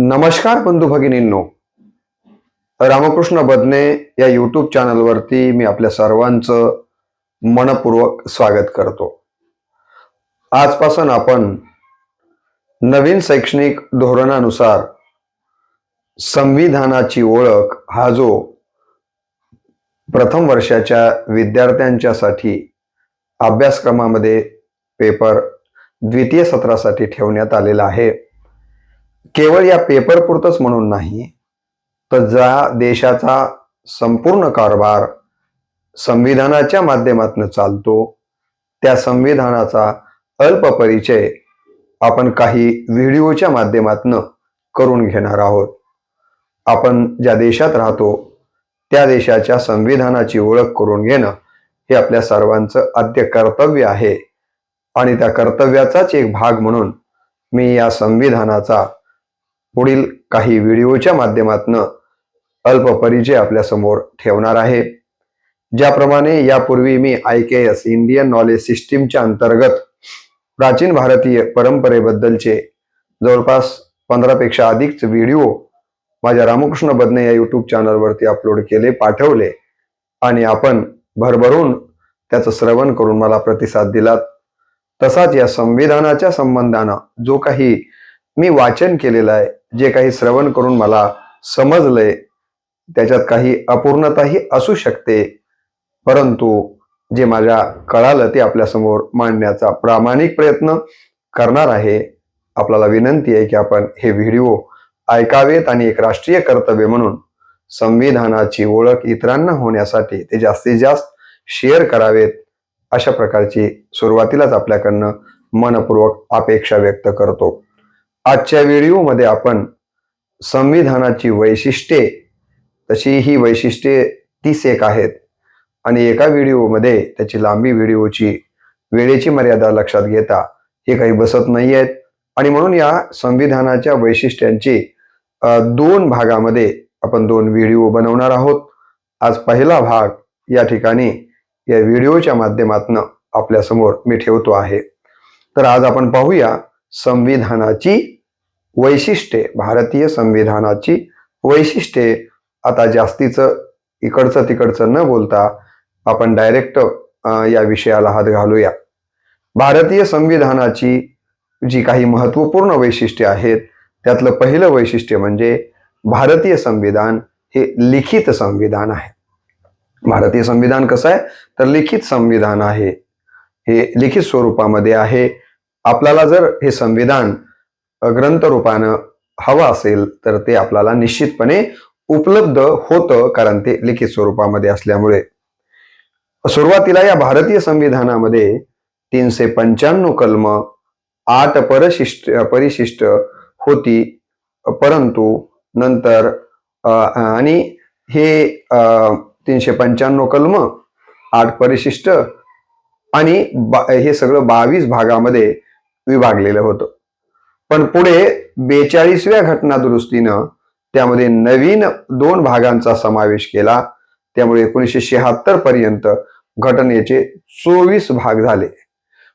नमस्कार बंधू भगिनींनो. रामकृष्ण बदने या यूट्यूब चॅनलवरती मी आपल्या सर्वांचं मनपूर्वक स्वागत करतो. आजपासून आपण नवीन शैक्षणिक धोरणानुसार संविधानाची ओळख हा जो प्रथम वर्षाच्या विद्यार्थ्यांच्यासाठी अभ्यासक्रमामध्ये पेपर द्वितीय सत्रासाठी ठेवण्यात आलेला आहे केवळ या पेपर पुरतच म्हणून नाही तर ज्या देशाचा संपूर्ण कारभार संविधानाच्या माध्यमातून चालतो. त्या संविधानाचा अल्प परिचय आपण काही व्हिडिओच्या माध्यमातून करून घेणार आहोत. आपण ज्या देशात राहतो त्या देशाच्या संविधानाची ओळख करून घेणं हे आपल्या सर्वांचं आद्य कर्तव्य आहे. आणि त्या कर्तव्याचाच एक भाग म्हणून मी या संविधानाचा पुढील काही व्हिडिओच्या माध्यमातून अल्प परिचय आपल्यासमोर ठेवणार आहे. ज्याप्रमाणे यापूर्वी मी I K S Indian knowledge सिस्टीमच्या अंतर्गत प्राचीन भारतीय परंपरेबद्दलचे जवळपास पंधरापेक्षा अधिकच व्हिडिओ माझ्या रामकृष्ण बदने या युट्यूब चॅनलवरती अपलोड केले पाठवले आणि आपण भरभरून त्याचं श्रवण करून मला प्रतिसाद दिलात. तसाच या संविधानाच्या संबंधानं जो काही मी वाचन केलेलं आहे. जे काही श्रवण करून मला समजलंय त्याच्यात काही अपूर्णताही असू शकते. परंतु जे माझ्या कळालं ते आपल्यासमोर मांडण्याचा प्रामाणिक प्रयत्न करणार आहे. आपल्याला विनंती आहे की आपण हे व्हिडिओ ऐकावेत आणि एक राष्ट्रीय कर्तव्य म्हणून संविधानाची ओळख इतरांना होण्यासाठी ते जास्तीत जास्त शेअर करावेत. अशा प्रकारची सुरुवातीलाच आपल्याकडनं मनपूर्वक अपेक्षा व्यक्त करतो. आजच्या व्हिडिओमध्ये आपण संविधानाची वैशिष्ट्ये तशी ही वैशिष्ट्ये तीस एक आहेत. आणि एका व्हिडिओमध्ये त्याची लांबी व्हिडिओची वेळेची मर्यादा लक्षात घेता हे काही बसत नाही आहेत आणि म्हणून या संविधानाच्या वैशिष्ट्यांची दोन भागामध्ये आपण दोन व्हिडिओ बनवणार आहोत. आज पहिला भाग या ठिकाणी या व्हिडिओच्या माध्यमातून आपल्यासमोर मी ठेवतो आहे. तर आज आपण पाहूया संविधानाची वैशिष्ट्ये भारतीय संविधानाची वैशिष्ट्ये. आता जास्तीचं इकडचं तिकडचं न बोलता आपण डायरेक्ट या विषयाला हात घालूया. भारतीय संविधानाची जी काही महत्त्वपूर्ण वैशिष्ट्ये आहेत त्यातलं पहिलं वैशिष्ट्य म्हणजे भारतीय संविधान हे लिखित संविधान आहे. भारतीय संविधान कसं आहे? तर लिखित संविधान आहे. हे लिखित स्वरूपामध्ये आहे. आपल्याला जर हे संविधान ग्रंथ रूपानं हवं असेल तर ते आपल्याला निश्चितपणे उपलब्ध होतं कारण ते लिखित स्वरूपामध्ये असल्यामुळे. सुरुवातीला या भारतीय संविधानामध्ये तीनशे पंच्याण्णव कलम आठ परशिष्ट परिशिष्ट होती. परंतु नंतर आणि हे तीनशे पंच्याण्णव कलम आठ परिशिष्ट आणि हे सगळं बावीस भागामध्ये विभागलेलं होतं. पण पुढे बेचाळीसव्या घटना दुरुस्तीनं त्यामध्ये नवीन दोन भागांचा समावेश केला. त्यामुळे एकोणीसशे शहात्तर पर्यंत घटनेचे चोवीस भाग झाले.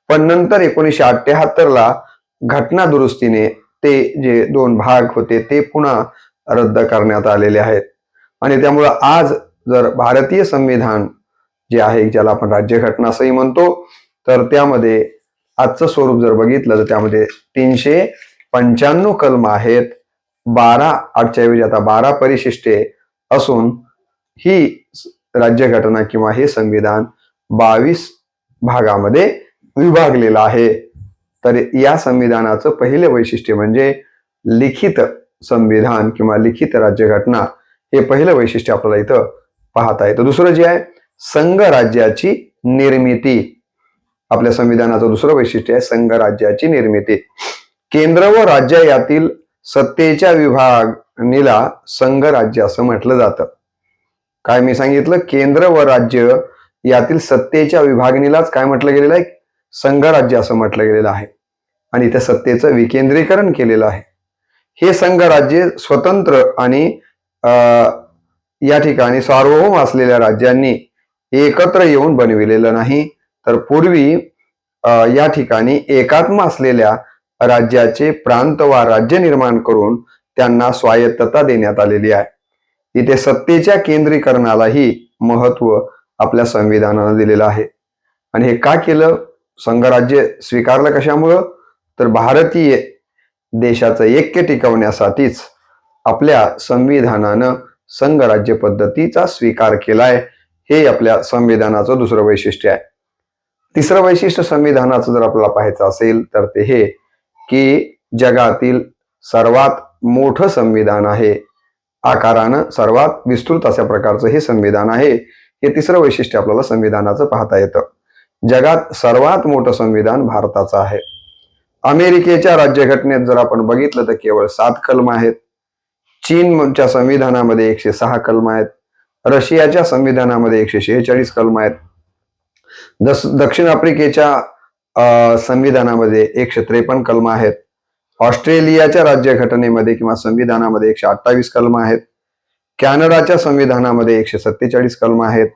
पण नंतर एकोणीसशे अठ्ठ्याहत्तरला घटना दुरुस्तीने ते जे दोन भाग होते ते पुन्हा रद्द करण्यात आलेले आहेत. आणि त्यामुळं आज जर भारतीय संविधान जे आहे ज्याला आपण राज्यघटना असंही म्हणतो तर त्यामध्ये आजचं स्वरूप जर बघितलं तर त्यामध्ये तीनशे पंच्याण्णव कलम आहेत. बारा आठच्या ऐवजी आता बारा परिशिष्टे असून ही राज्यघटना किंवा हे संविधान बावीस भागामध्ये विभागलेलं आहे. तर या संविधानाचं पहिले वैशिष्ट्य म्हणजे लिखित संविधान किंवा लिखित राज्यघटना हे पहिलं वैशिष्ट्य आपल्याला इथं पाहता येतं. दुसरं जे आहे संघ राज्याची निर्मिती. आपल्या संविधानाचं दुसरं वैशिष्ट्य आहे संघराज्याची निर्मिती. केंद्र व राज्य यातील सत्तेच्या विभागणीला संघराज्य असं म्हटलं जातं. काय मी सांगितलं? केंद्र व राज्य यातील सत्तेच्या विभागणीलाच काय म्हटलं गेलेलं आहे? संघराज्य असं म्हटलं गेलेलं आहे. आणि त्या सत्तेचं विकेंद्रीकरण केलेलं आहे. हे संघराज्य स्वतंत्र आणि अं, या ठिकाणी सार्वभौम असलेल्या राज्यांनी एकत्र येऊन बनविलेलं नाही. तर पूर्वी या ठिकाणी एकात्म असलेल्या राज्याचे प्रांत वा राज्य निर्माण करून त्यांना स्वायत्तता देण्यात आलेली आहे. इथे सत्तेच्या केंद्रीकरणालाही महत्त्व आपल्या संविधानानं दिलेलं आहे. आणि हे का केलं? संघराज्य स्वीकारलं कशामुळं? तर भारतीय देशाचं ऐक्य टिकवण्यासाठीच आपल्या संविधानानं संघराज्य पद्धतीचा स्वीकार केलाय. हे आपल्या संविधानाचं दुसरं वैशिष्ट्य आहे. तिसरं वैशिष्ट्य संविधानाचं जर आपल्याला पाहायचं असेल तर ते हे की जगातील सर्वात मोठं संविधान आहे. आकारानं सर्वात विस्तृत अशा प्रकारचं हे संविधान आहे. हे तिसरं वैशिष्ट्य आपल्याला संविधानाचं पाहता येतं. जगात सर्वात मोठं संविधान भारताचं आहे. अमेरिकेच्या राज्यघटनेत जर आपण बघितलं तर केवळ सात कलम आहेत. चीनच्या संविधानामध्ये एकशे सहा कलम आहेत. रशियाच्या संविधानामध्ये एकशे शेहेचाळीस कलम आहेत. जस दक्षिण आफ्रिकेच्या अं, संविधानामध्ये एकशे त्रेपन्न कलम आहेत. ऑस्ट्रेलियाच्या राज्यघटनेमध्ये किंवा संविधानामध्ये एकशे अठ्ठावीस कलम आहेत. कॅनडाच्या संविधानामध्ये एकशे सत्तेचाळीस कलम आहेत.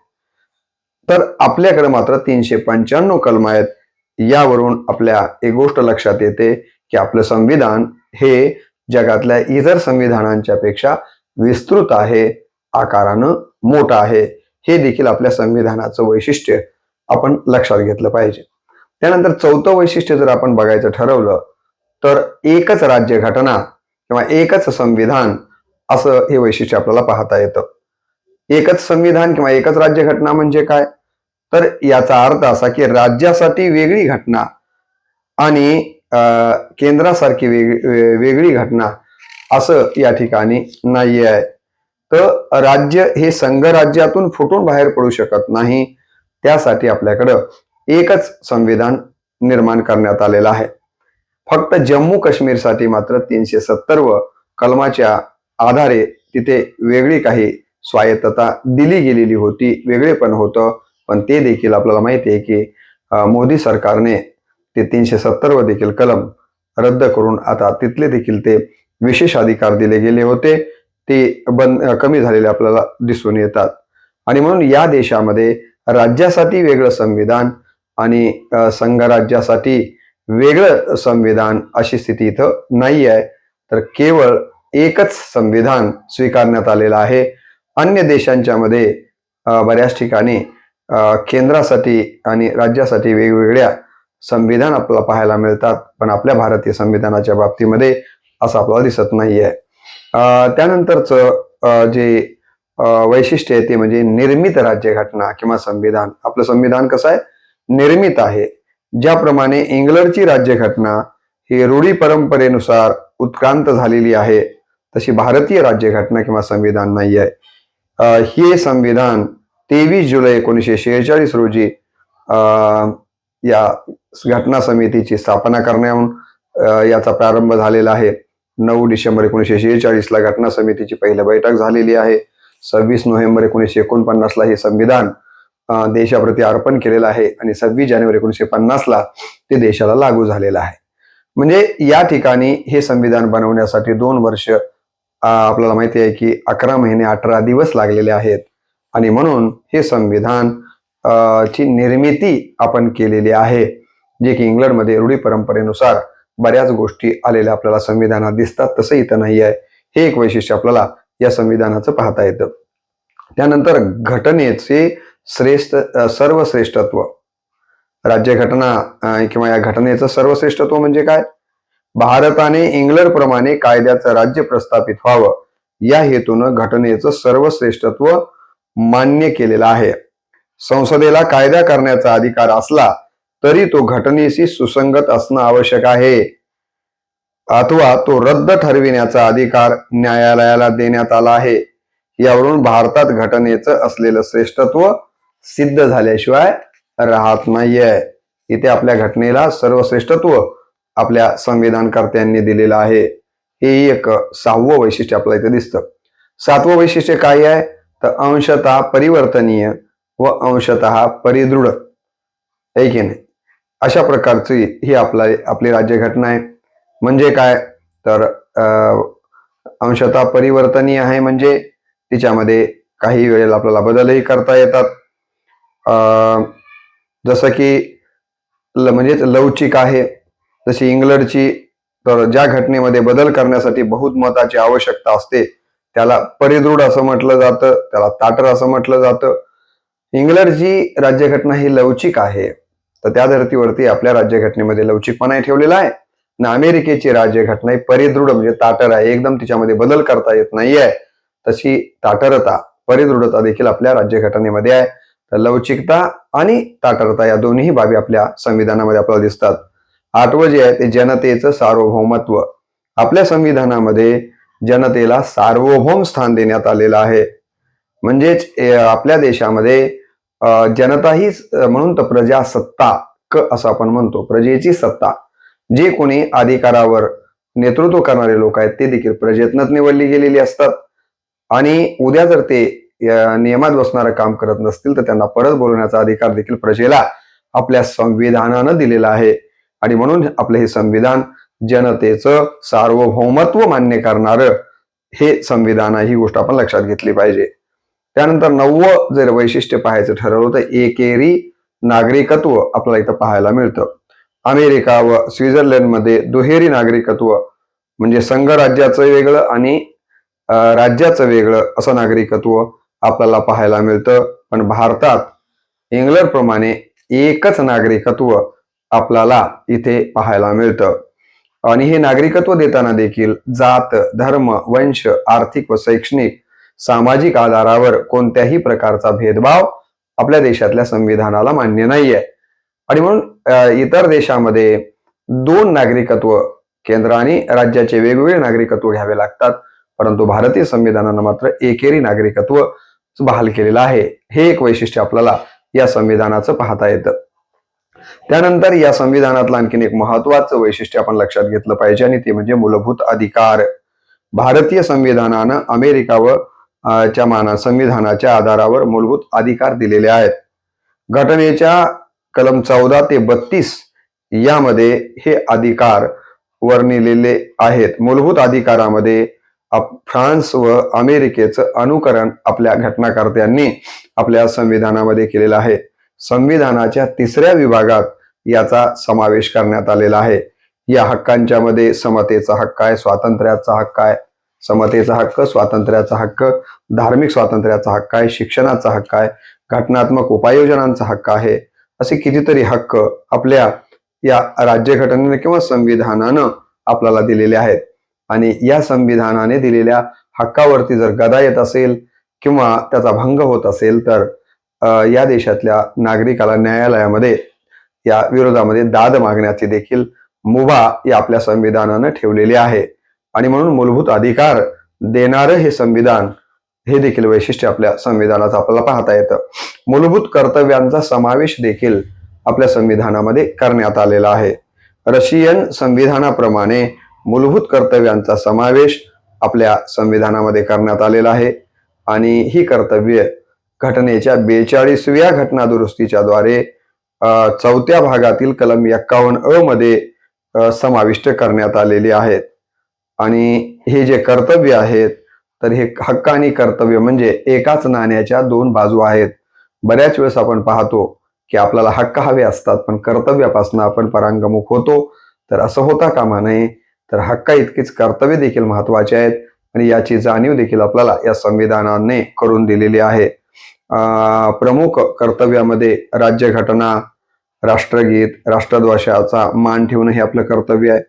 तर आपल्याकडे मात्र तीनशे पंच्याण्णव कलम आहेत. यावरून आपल्या एक गोष्ट लक्षात येते की आपलं संविधान हे जगातल्या इतर संविधानांच्या पेक्षा विस्तृत आहे आकारानं मोठं आहे. हे देखील आपल्या संविधानाचं वैशिष्ट्य आपण लक्षात घेतलं पाहिजे. त्यानंतर चौथं वैशिष्ट्य जर आपण बघायचं ठरवलं तर एकच राज्यघटना किंवा एकच संविधान असं हे वैशिष्ट्य आपल्याला पाहता येतं. एकच संविधान किंवा एकच राज्यघटना म्हणजे काय? तर याचा अर्थ असा की राज्यासाठी वेगळी घटना आणि अं, केंद्रासारखी वेगळी वेगळी घटना असं या ठिकाणी नाही आहे तर राज्य हे संघराज्यातून फुटून बाहेर पडू शकत नाही. त्यासाठी आपल्याकडं एकच संविधान निर्माण करण्यात आलेलं आहे. फक्त जम्मू काश्मीरसाठी मात्र तीनशे सत्तर व कलमाच्या आधारे तिथे वेगळी काही स्वायत्तता दिली गेलेली होती वेगळेपण होतं. पण ते देखील आपल्याला माहिती आहे की मोदी सरकारने ते तीनशे सत्तर व देखील कलम रद्द करून आता तिथले देखील ते विशेष अधिकार दिले गेले होते. ते बंद कमी झालेले आपल्याला दिसून येतात. आणि म्हणून या देशामध्ये राज्यासाठी वेगळं संविधान आणि संघराज्यासाठी वेगळं संविधान अशी स्थिती इथं नाही आहे. तर केवळ एकच संविधान स्वीकारण्यात आलेलं आहे. अन्य देशांच्या मध्ये बऱ्याच ठिकाणी केंद्रासाठी आणि राज्यासाठी वेगवेगळ्या संविधान आपल्याला पाहायला मिळतात पण आपल्या भारतीय संविधानाच्या बाबतीमध्ये असं आपल्याला दिसत नाहीये. आहे त्यानंतरचं जे वैशिष्ट्य आहे ते म्हणजे निर्मित राज्यघटना किंवा संविधान. आपलं संविधान कसं आहे? निर्मित आहे. ज्याप्रमाणे इंग्लंडची राज्यघटना ही रूढी परंपरेनुसार उत्क्रांत झालेली आहे तशी भारतीय राज्यघटना किंवा संविधान नाही आहे. हे संविधान तेवीस जुलै एकोणीसशे शेहेचाळीस रोजी या घटना समितीची स्थापना करण्याहून याचा प्रारंभ झालेला आहे. नऊ डिसेंबर एकोणीसशे शेहेचाळीसला घटना समितीची पहिली बैठक झालेली आहे. सव्वीस नोव्हेंबर एकोणीसशे एकोणपन्नासला हे संविधान देशाप्रती अर्पण केलेलं आहे आणि सव्वीस जानेवारी एकोणीसशे पन्नासला ते देशाला लागू झालेलं आहे. म्हणजे या ठिकाणी हे संविधान बनवण्यासाठी दोन वर्ष आपल्याला माहिती आहे की अकरा महिने अठरा दिवस लागलेले आहेत आणि म्हणून हे संविधान अं, ची निर्मिती आपण केलेली आहे जे की इंग्लंडमध्ये रूढी परंपरेनुसार बऱ्याच गोष्टी आलेल्या आपल्याला संविधानात दिसतात तसं इथं नाही आहे हे एक वैशिष्ट्य आपल्याला या संविधानाचं पाहता येतं. त्यानंतर घटनेचे श्रेष्ठ सर्वश्रेष्ठत्व. राज्यघटना किंवा या घटनेचं सर्वश्रेष्ठत्व म्हणजे काय? भारताने इंग्लंड प्रमाणे कायद्याचं राज्य प्रस्थापित व्हावं. या हेतूनं घटनेचं सर्वश्रेष्ठत्व मान्य केलेलं आहे. संसदेला कायदा करण्याचा अधिकार असला तरी तो घटनेशी सुसंगत असणं आवश्यक आहे. अथवा तो रद्द ठरविण्याचा अधिकार न्यायालयाला देण्यात आला आहे. यावरून भारतात घटनेचं असलेलं श्रेष्ठत्व सिद्ध झाल्याशिवाय राहत नाहीये. इथे आपल्या घटनेला सर्वश्रेष्ठत्व आपल्या संविधानकर्त्यांनी दिलेलं आहे. हे एक सहावं वैशिष्ट्य आपल्याला इथे दिसतं. सातवं वैशिष्ट्य काय आहे? तर अंशतः परिवर्तनीय व अंशतः परिदृढ. आहे की नाही अशा प्रकारची ही आपला आपली राज्यघटना आहे. म्हणजे काय? तर अं, अंशतः परिवर्तनीय आहे म्हणजे तिच्यामध्ये काही वेळेला आपल्याला बदलही करता येतात. अं, जसं की ल- म्हणजेच लवचिक आहे. जशी इंग्लंडची तर ज्या घटनेमध्ये बदल करण्यासाठी बहुमताची आवश्यकता असते त्याला परिदृढ असं म्हटलं जातं त्याला ताटर असं म्हटलं जातं. इंग्लंडची राज्यघटना ही लवचिक आहे. तर त्या धर्तीवरती आपल्या राज्यघटनेमध्ये लवचिकपणा ठेवलेला आहे. ना अमेरिकेची राज्यघटना ही परिदृढ म्हणजे ताटर आहे. एकदम तिच्यामध्ये बदल करता येत नाहीये. तशी ताटरता परिदृढता देखील आपल्या राज्यघटनेमध्ये आहे. तर लवचिकता आणि ताटरता या दोन्ही बाबी आपल्या संविधानामध्ये आपल्याला दिसतात. आठवं जे आहे ते जनतेचं सार्वभौमत्व. आपल्या संविधानामध्ये जनतेला सार्वभौम स्थान देण्यात आलेलं आहे. म्हणजेच आपल्या देशामध्ये जनता ही म्हणून तर प्रजासत्ता क असं आपण म्हणतो. प्रजेची सत्ता. जे कोणी अधिकारावर नेतृत्व करणारे लोक आहेत ते देखील प्रयत्नात निवडली गेलेली असतात. आणि उद्या जर ते नियमात बसणारं काम करत नसतील तर त्यांना परत बोलवण्याचा अधिकार देखील प्रजेला आपल्या संविधानानं दिलेला आहे. आणि म्हणून आपलं हे संविधान जनतेचं सार्वभौमत्व मान्य करणारं हे संविधान आहे ही गोष्ट आपण लक्षात घेतली पाहिजे. त्यानंतर नववं जर वैशिष्ट्य पाहायचं ठरवलं तर एकेरी नागरिकत्व आपल्याला इथं पाहायला मिळतं. अमेरिका व स्वित्झर्लंडमध्ये दुहेरी नागरिकत्व म्हणजे संघ राज्याचं वेगळं आणि राज्याचं वेगळं असं नागरिकत्व आपल्याला पाहायला मिळतं. पण भारतात इंग्लंड प्रमाणे एकच नागरिकत्व आपल्याला इथे पाहायला मिळतं. आणि हे नागरिकत्व देताना देखील जात धर्म वंश आर्थिक व शैक्षणिक सामाजिक आधारावर कोणत्याही प्रकारचा भेदभाव आपल्या देशातल्या संविधानाला मान्य नाहीये. आणि म्हणून इतर देशामध्ये दोन नागरिकत्व केंद्र आणि राज्याचे वेगवेगळे नागरिकत्व घ्यावे लागतात. परंतु भारतीय संविधानानं मात्र एकेरी नागरिकत्व बहाल केलेलं आहे. हे एक वैशिष्ट्य आपल्याला या संविधानाचं पाहता येतं. त्यानंतर या संविधानातलं आणखीन एक महत्वाचं वैशिष्ट्य आपण लक्षात घेतलं पाहिजे आणि ते म्हणजे मूलभूत अधिकार. भारतीय संविधानानं अमेरिका व च्या माना संविधानाच्या आधारावर मूलभूत अधिकार दिलेले आहेत. घटनेच्या कलम चौदा ते बत्तीस यामध्ये हे अधिकार वर्णिलेले आहेत. मूलभूत अधिकारामध्ये फ्रान्स व अमेरिकेचं अनुकरण आपल्या घटनाकर्त्यांनी आपल्या संविधानामध्ये केलेलं आहे. संविधानाच्या तिसऱ्या विभागात याचा समावेश करण्यात आलेला आहे. या हक्कांच्या मध्ये समतेचा हक्क आहे स्वातंत्र्याचा हक्क आहे. समतेचा हक्क स्वातंत्र्याचा हक्क धार्मिक स्वातंत्र्याचा हक्क आहे शिक्षणाचा हक्क आहे घटनात्मक उपाययोजनांचा हक्क आहे. असे कितीतरी हक्क आपल्या या राज्यघटनेने किंवा संविधानानं आपल्याला दिलेले आहेत. आणि या संविधानाने दिलेल्या हक्कावरती जर गदा येत असेल किंवा त्याचा भंग होत असेल तर या देशातल्या नागरिकाला न्यायालयामध्ये या विरोधामध्ये दाद मागण्याची देखील मुभा या आपल्या संविधानानं ठेवलेली आहे. आणि म्हणून मूलभूत अधिकार देणारं हे संविधान हे देखील वैशिष्ट्य आपल्या संविधानाचं आपल्याला पाहता येतं. मूलभूत कर्तव्यांचा समावेश देखील आपल्या संविधानामध्ये करण्यात आलेला आहे. रशियन संविधानाप्रमाणे मूलभूत कर्तव्यांचा समावेश आपल्या संविधानामध्ये करण्यात आलेला आहे आणि ही कर्तव्य घटनेच्या बेचाळीसव्या घटना दुरुस्तीच्या द्वारे चौथ्या भागातील कलम एक्कावन्न अ मध्ये समाविष्ट करण्यात आलेली आहेत आणि हे जे कर्तव्य आहेत तर हे हक्क आणि कर्तव्य म्हणजे एकाच नाण्याच्या दोन बाजू आहेत. बऱ्याच वेळेस आपण पाहतो की आपल्याला हक्क हवे असतात पण कर्तव्यापासून आपण परांगमुख होतो. तर असं होता कामा नये. तर हक्का इतकीच कर्तव्य देखील महत्त्वाचे आहेत आणि याची जाणीव देखील आपल्याला या संविधानाने करून दिलेली आहे. प्रमुख कर्तव्यामध्ये राज्यघटना राष्ट्रगीत राष्ट्रध्वजाचा मान ठेवणं हे आपलं कर्तव्य आहे.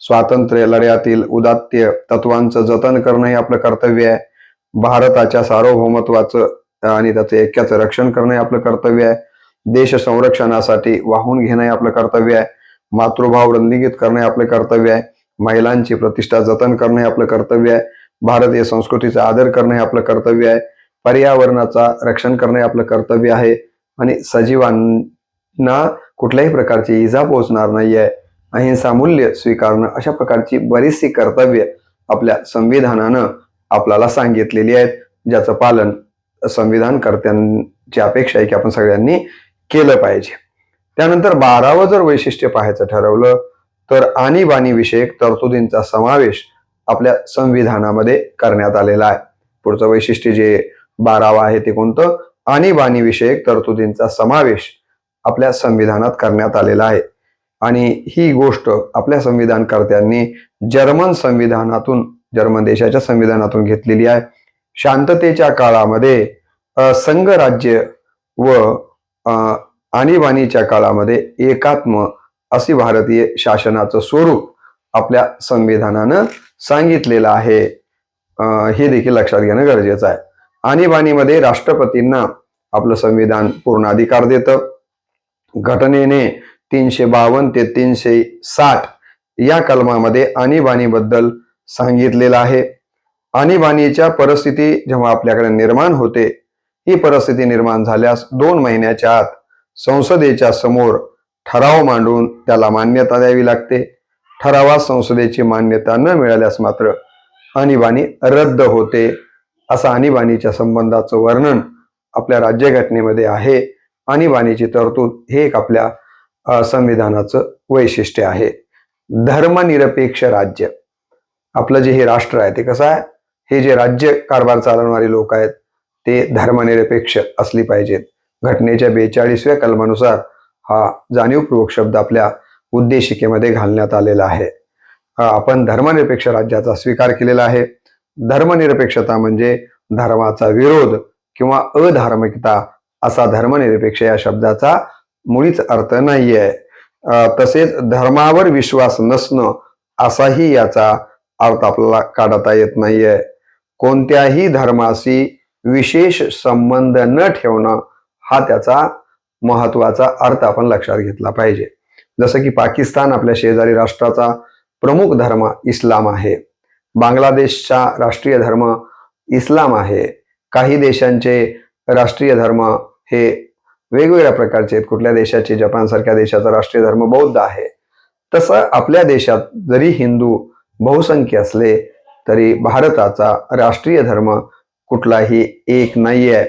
स्वातंत्र्य लढ्यातील उदात्य तत्वांचं जतन करणं हे आपलं कर्तव्य आहे. भारताच्या सार्वभौमत्वाचं आणि त्याचं ऐक्याचं रक्षण करणं हे आपलं कर्तव्य आहे. देश संरक्षणासाठी वाहून घेणं हे आपलं कर्तव्य आहे. मातृभाव वृंदिगीत करणं हे आपलं कर्तव्य आहे. महिलांची प्रतिष्ठा जतन करणं हे आपलं कर्तव्य आहे. भारतीय संस्कृतीचा आदर करणं हे आपलं कर्तव्य आहे. पर्यावरणाचा रक्षण करणं हे आपलं कर्तव्य आहे. आणि सजीवांना कुठल्याही प्रकारची इजा पोहोचणार नाहीये. अहिंसा मूल्य स्वीकारणं अशा प्रकारची बरीचशी कर्तव्य आपल्या संविधानानं आपल्याला सांगितलेली आहेत ज्याचं पालन संविधानकर्त्यांची अपेक्षा आहे की आपण सगळ्यांनी केलं पाहिजे. त्यानंतर बारावं जर वैशिष्ट्य पाहायचं ठरवलं तर आणीबाणी विषयक तरतुदींचा समावेश आपल्या संविधानामध्ये करण्यात आलेला आहे. पुढचं वैशिष्ट्य जे बारावं आहे ते कोणतं? आणीबाणी विषयक तरतुदींचा समावेश आपल्या संविधानात करण्यात आलेला आहे. आणि ही गोष्ट आपल्या संविधानकर्त्यांनी जर्मन संविधानातून जर्मन देशाच्या संविधानातून घेतलेली आहे. शांततेच्या काळामध्ये संघ संघराज्य व आणीबाणीच्या काळामध्ये एकात्म अशी भारतीय शासनाचं स्वरूप आपल्या संविधानानं सांगितलेलं आहे. हे देखील लक्षात घेणं गरजेचं आहे. आणीबाणीमध्ये राष्ट्रपतींना आपलं संविधान पूर्ण अधिकार देतं. घटनेने तीनशे बावन्न ते तीनशे साठ या कलमामध्ये आणीबाणीबद्दल सांगितलेलं आहे. आणीबाणीच्या परिस्थिती जेव्हा आपल्याकडे निर्माण होते ही परिस्थिती निर्माण झाल्यास दोन महिन्याच्या आत संसदेच्या समोर ठराव मांडून त्याला मान्यता द्यावी लागते. ठरावास संसदेची मान्यता न मिळाल्यास मात्र आणीबाणी रद्द होते. असं आणीबाणीच्या संबंधाचं वर्णन आपल्या राज्यघटनेमध्ये आहे. आणीबाणीची तरतूद हे एक आपल्या संविधानाचं वैशिष्ट्य आहे. धर्मनिरपेक्ष राज्य. आपलं जे हे राष्ट्र आहे ते कसं आहे? हे जे राज्य कारभार चालवणारे लोक आहेत ते धर्मनिरपेक्ष असली पाहिजेत. घटनेच्या बेचाळीसव्या कलमानुसार हा जाणीवपूर्वक शब्द आपल्या उद्देशिकेमध्ये घालण्यात आलेला आहे. आपण धर्मनिरपेक्ष राज्याचा स्वीकार केलेला आहे. धर्मनिरपेक्षता म्हणजे धर्माचा विरोध किंवा अधार्मिकता असा धर्मनिरपेक्ष या शब्दाचा मुळीच अर्थ नाहीये. तसेच धर्मावर विश्वास नसणं असाही याचा अर्थ आपल्याला काढता येत नाहीये. कोणत्याही धर्माशी विशेष संबंध न ठेवणं हा त्याचा महत्त्वाचा अर्थ आपण लक्षात घेतला पाहिजे. जसं की पाकिस्तान आपल्या शेजारी राष्ट्राचा प्रमुख धर्म इस्लाम आहे. बांगलादेशचा राष्ट्रीय धर्म इस्लाम आहे. काही देशांचे राष्ट्रीय धर्म हे वेगवेगळ्या प्रकारचे आहेत. कुठल्या देशाचे? जपानसारख्या देशाचा राष्ट्रीय धर्म बौद्ध आहे. तसं आपल्या देशात जरी हिंदू बहुसंख्य असले तरी भारताचा राष्ट्रीय धर्म कुठलाही एक नाही आहे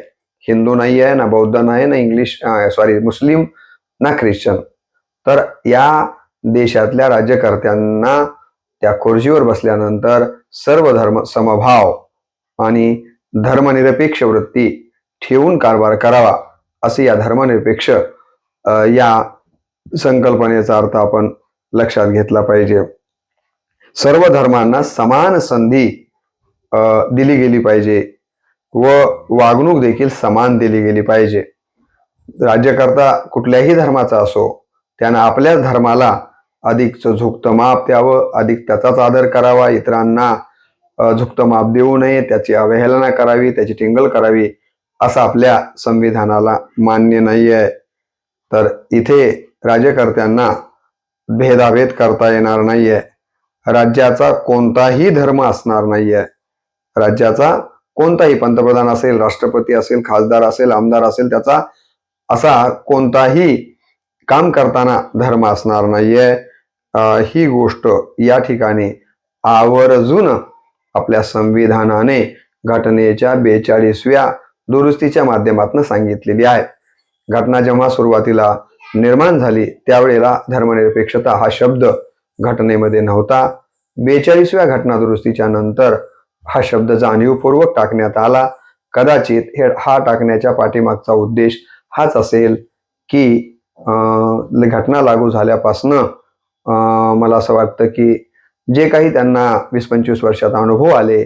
हिंदू नाही आहे ना बौद्ध नाही ना इंग्लिश सॉरी मुस्लिम ना ख्रिश्चन. तर या देशातल्या राज्यकर्त्यांना त्या खुर्चीवर बसल्यानंतर सर्व धर्म समभाव आणि धर्मनिरपेक्ष वृत्ती ठेवून कारभार करावा. असे या धर्मनिरपेक्ष या संकल्पनेचा अर्थ आपण लक्षात घेतला पाहिजे. सर्व धर्मांना समान संधी दिली गेली पाहिजे व वागणूक देखील समान दिली गेली पाहिजे. राज्यकर्ता कुठल्याही धर्माचा असो त्यानं आपल्याच धर्माला अधिकचं झुकतं माप द्यावं अधिक त्याचाच आदर करावा इतरांना झुकतं माप देऊ नये त्याची अवहेलना करावी त्याची टिंगल करावी असं आपल्या संविधानाला मान्य नाही आहे तर इथे राज्यकर्त्यांना भेदाभेद करता येणार नाहीये. राज्याचा कोणताही धर्म असणार नाहीये. राज्याचा कोणताही पंतप्रधान असेल राष्ट्रपती असेल खासदार असेल आमदार असेल त्याचा असा कोणताही काम करताना धर्म असणार नाहीये. ही गोष्ट या ठिकाणी आवर्जून आपल्या संविधानाने घटनेच्या बेचाळीसव्या दुरुस्तीच्या माध्यमातून सांगितलेली आहे. घटना जेव्हा सुरुवातीला निर्माण झाली त्यावेळेला धर्मनिरपेक्षता हा शब्द घटनेमध्ये नव्हता. बेचाळीसव्या घटना दुरुस्तीच्या नंतर हा शब्द जाणीवपूर्वक टाकण्यात आला. कदाचित हे हा टाकण्याच्या पाठीमागचा उद्देश हाच असेल की घटना लागू झाल्यापासनं मला असं वाटतं की जे काही त्यांना वीस पंचवीस वर्षात अनुभव आले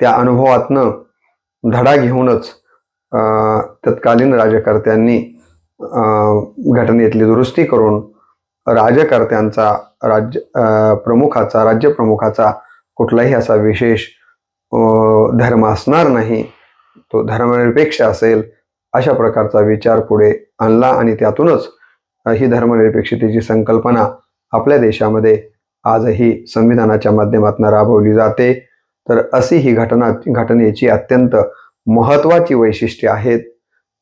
त्या अनुभवातनं धडा घेऊनच तत्कालीन राजकर्त्यांनी घटनेतली दुरुस्ती करून राज्यकर्त्यांचा राज्य प्रमुखाचा राज्यप्रमुखाचा कुठलाही असा विशेष धर्म असणार नाही तो धर्मनिरपेक्ष असेल अशा प्रकारचा विचार पुढे आणला आणि त्यातूनच ही धर्मनिरपेक्षतेची संकल्पना आपल्या देशामध्ये आजही संविधानाच्या माध्यमातून राबवली जाते. तर अशी ही घटना घटनेची अत्यंत महत्त्वाची वैशिष्ट्ये आहेत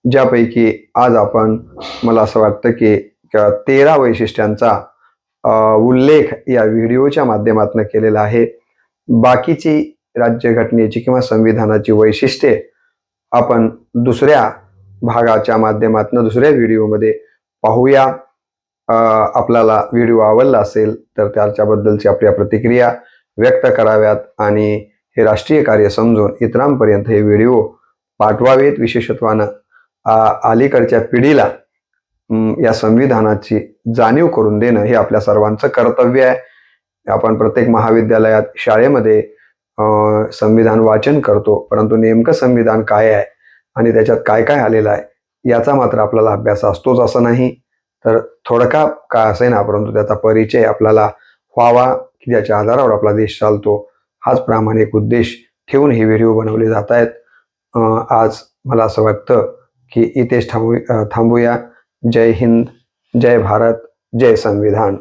ज्यापैकी आज आपण मला असं वाटतं की तेरा वैशिष्ट्यांचा उल्लेख या व्हिडिओच्या माध्यमातून केलेला आहे. बाकीची राज्यघटनेची किंवा संविधानाची वैशिष्ट्ये आपण दुसऱ्या भागाच्या माध्यमातून दुसऱ्या व्हिडिओमध्ये पाहूया. आपल्याला व्हिडिओ आवडला असेल तर त्याच्याबद्दलची आपल्या प्रतिक्रिया व्यक्त कराव्यात आणि हे राष्ट्रीय कार्य समजून इतरांपर्यंत हे व्हिडिओ पाठवावेत विशेषत्वानं. अलीकडच्या पिढीला या संविधानाची जाणीव करून देणं हे आपल्या सर्वांचं कर्तव्य आहे. आपण प्रत्येक महाविद्यालयात शाळेमध्ये संविधान वाचन करतो परंतु नेमकं संविधान काय आहे आणि त्याच्यात काय काय आलेलं आहे याचा मात्र आपल्याला अभ्यास असतोच असं नाही. तर थोडका का असेना परंतु त्याचा परिचय आपल्याला व्हावा की ज्याच्या आधारावर आपला देश चालतो. हाच प्रामाणिक उद्देश ठेवून हे व्हिडिओ बनवले जात आहेत. आज मला असं वाटतं की इथेच थांबू थांबूया. जय हिंद जय भारत जय संविधान.